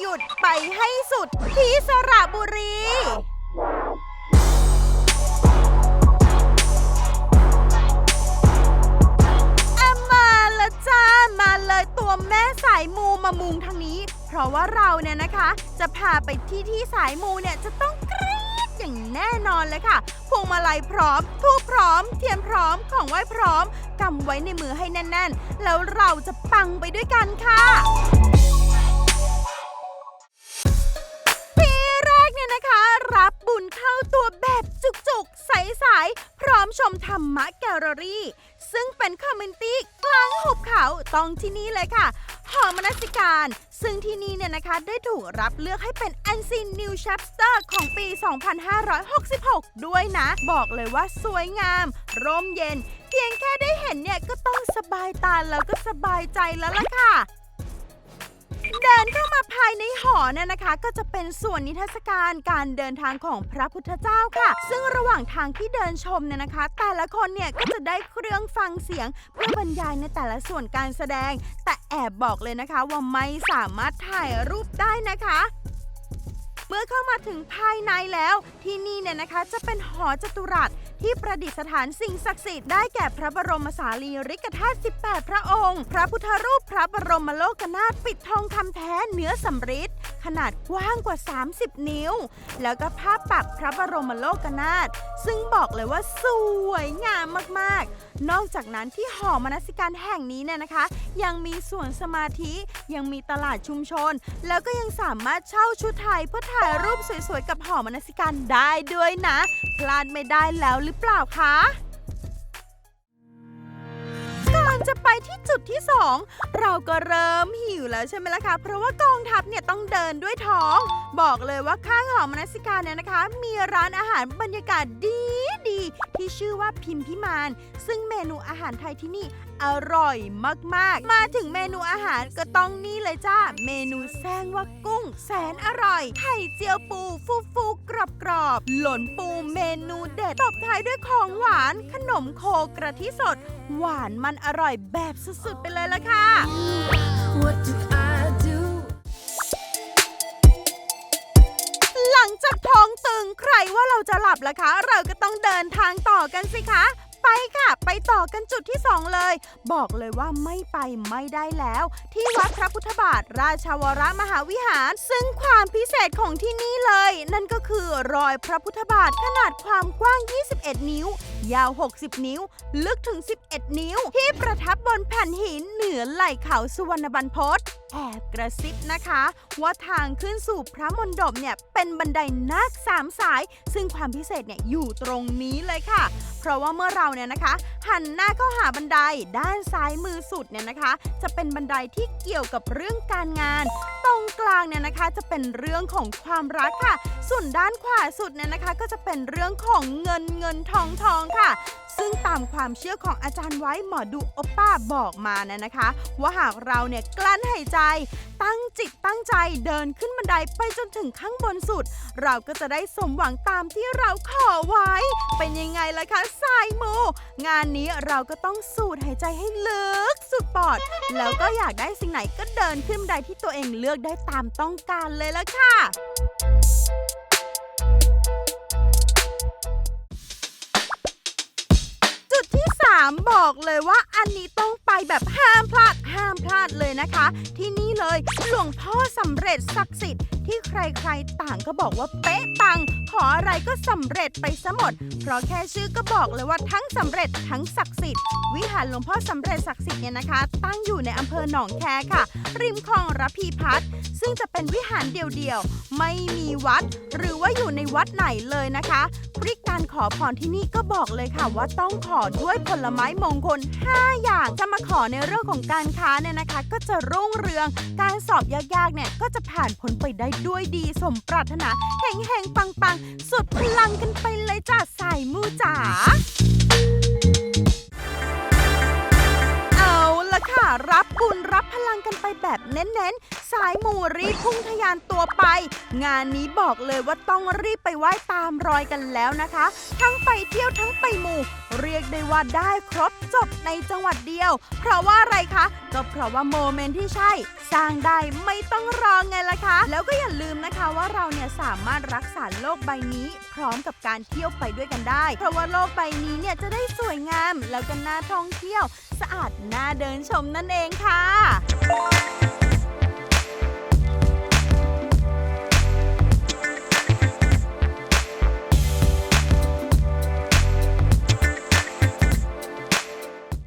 หยุดไปให้สุดที่สระบุรีอะมาละจ้ามาเลยตัวแม่สายมูมามุงทางนี้ เพราะว่าเราเนี่ยนะคะ จะพาไปที่ที่สายมูเนี่ยจะต้องกรี๊ดอย่างแน่นอนเลยค่ะ พวงมาลัยพร้อมทูบพร้อม เทียนพร้อมของไหว้พร้อมกำไว้ในมือให้แน่น ๆ แล้วเราจะปังไปด้วยกันค่ะ มธรรมะแกลเลอรี่ ซึ่งเป็นคอมเมนตี้กลางหุบเขาต้องที่นี่เลยค่ะ หอมนสิการ ซึ่งที่นี่เนี่ยนะคะได้ถูกรับเลือกให้เป็น Unseen New Chapter ของปี 2566 ด้วยนะ บอกเลยว่าสวยงาม ร่มเย็น เพียงแค่ได้เห็นเนี่ยก็ต้องสบายตาแล้วก็สบายใจแล้วล่ะค่ะามาภายในหอเนี่ยนะคะ ก็จะเป็นส่วนนิทรรศการการเดินทางของพระพุทธเจ้าค่ะ ซึ่งระหว่างทางที่เดินชมเนี่ยนะคะ แต่ละคนเนี่ยก็จะได้เครื่องฟังเสียง เพื่อบรรยายในแต่ละส่วนการแสดง แต่แอบบอกเลยนะคะว่าไม่สามารถถ่ายรูปได้นะคะเมื่อเข้ามาถึงภายในแล้วที่นี่เนี่ยนะคะจะเป็นหอจตุรัส ที่ประดิษฐานสิ่งศักดิ์สิทธิ์ได้แก่พระบรมสารีริกธาตุ 18 พระองค์ พระพุทธรูปพระบรมโลกนาถปิดทองคำแท้เนื้อสำริดขนาดกว้างกว่า 30 นิ้ว แล้วก็ภาพปักพระบรมโลกนาถซึ่งบอกเลยว่าสวยงามมากๆนอกจากนั้นที่หอมนสิการแห่งนี้เนี่ยนะคะ ยังมีสวนสมาธิ ยังมีตลาดชุมชน แล้วก็ยังสามารถเช่าชุดไทยเพื่อถ่ายรูปสวยๆกับหอมนสิการได้ด้วยนะ พลาดไม่ได้แล้วหรือเปล่าคะ จะไปที่จุดที่ 2 เราก็เริ่มหิวแล้วใช่ไหมล่ะคะ เพราะว่ากองทัพเนี่ยต้องเดินด้วยท้อง บอกเลยว่าข้างหอมนสิการเนี่ยนะคะ มีร้านอาหารบรรยากาศดีดีที่ชื่อว่าพิมพิมาน ซึ่งเมนูอาหารไทยที่นี่อร่อยมากๆ มาถึงเมนูอาหารก็ต้องนี่เลยจ้า เมนูแซงว่ากุ้ง แสนอร่อย ไข่เจียวปูฟูฟูกรอบกรอบๆหล่นปูเมนูเด็ดตบท้ายด้วยของหวาน ขนมโคกระทิสด หวานมันอร่อยแบบสุดๆไปเลยละค่ะ What do I do? หลังจากท้องตึงใครว่าเราจะหลับล่ะคะ เราก็ต้องเดินทางต่อกันสิคะ ไปค่ะ ไปต่อกันจุดที่ 2 เลย บอกเลยว่าไม่ไปไม่ได้แล้ว ที่วัดพระพุทธบาท ราชวรมหาวิหาร ซึ่งความพิเศษของที่นี่เลย นั่นก็คือรอยพระพุทธบาทขนาดความกว้าง 21 นิ้ว ยาว 60 นิ้ว ลึกถึง 11 นิ้ว ที่ประทับบนแผ่นหินเหนือไหล่เขาสุวรรณบรรพตแอบกระซิบนะคะ ว่าทางขึ้นสู่พระมณฑปเนี่ยเป็นบันไดนาคสามสาย ซึ่งความพิเศษเนี่ยอยู่ตรงนี้เลยค่ะ เพราะว่าเมื่อเราเนี่ยนะคะ หันหน้าเข้าหาบันไดด้านซ้ายมือสุดเนี่ยนะคะ จะเป็นบันไดที่เกี่ยวกับเรื่องการงาน ตรงกลางเนี่ยนะคะจะเป็นเรื่องของความรักค่ะ ส่วนด้านขวาสุดเนี่ยนะคะ ก็จะเป็นเรื่องของเงินเงินทองทองค่ะ ซึ่งตามความเชื่อของอาจารย์ไว้หมอดูโอป้าบอกมานะนะคะ ว่าหากเราเนี่ยกลั้นหายใจ ตั้งจิตตั้งใจเดินขึ้นบันไดไปจนถึงข้างบนสุด เราก็จะได้สมหวังตามที่เราขอไว้ เป็นยังไงล่ะคะสายมู งานนี้เราก็ต้องสูดหายใจให้ลึกสุดปอด แล้วก็อยากได้สิ่งไหนก็เดินขึ้นบันไดที่ตัวเองเลือกได้ตามต้องการเลยละค่ะ 3 บอกเลยว่าอันนี้ต้องไปแบบห้ามพลาดห้ามพลาดเลยนะคะ ที่นี่เลยหลวงพ่อสำเร็จศักดิ์สิทธิ์ ที่ใครๆต่างก็บอกว่าเป๊ะปัง ขออะไรก็สำเร็จไปซะหมด เพราะแค่ชื่อก็บอกเลยว่าทั้งสำเร็จทั้งศักดิ์สิทธิ์ วิหารหลวงพ่อสำเร็จศักดิ์สิทธิ์เนี่ยนะคะ ตั้งอยู่ในอำเภอหนองแคค่ะ ริมคลองระพีพัฒน์ซึ่งจะเป็นวิหารเดียวๆ ไม่มีวัด หรือว่าอยู่ในวัดไหนเลยนะคะพริกการขอพรที่นี่ก็บอกเลยค่ะว่าต้องขอด้วยผลไม้มงคล 5 อย่างจะมาขอในเรื่องของการค้าเนี่ยนะคะ ก็จะรุ่งเรือง การสอบยากๆเนี่ยก็จะผ่านพ้นไปได้ด้วยดีสมปรารถนาเฮงแห่งๆ ปังๆ สุดพลังกันไปเลยจ้าสายมูจ๋าเอาละค่ะ รับบุญรับพลังกันไปแบบ เน้นๆ สายหมู่รีบพุ่งทะยานตัวไป งานนี้บอกเลยว่าต้องรีบไปไหว้ตามรอยกันแล้วนะคะ ทั้งไปเที่ยวทั้งไปหมู่ เรียกได้ว่าได้ครบจบในจังหวัดเดียว เพราะว่าอะไรคะ ก็เพราะว่าโมเมนต์ที่ใช่ สร้างได้ไม่ต้องรอไงล่ะคะ แล้วก็อย่าลืมนะคะว่าเราเนี่ยสามารถรักษาโลกใบนี้ พร้อมกับการเที่ยวไปด้วยกันได้ เพราะว่าโลกใบนี้เนี่ยจะได้สวยงามแล้วก็น่าท่องเที่ยว สะอาดน่าเดินชมนั่นเองค่ะ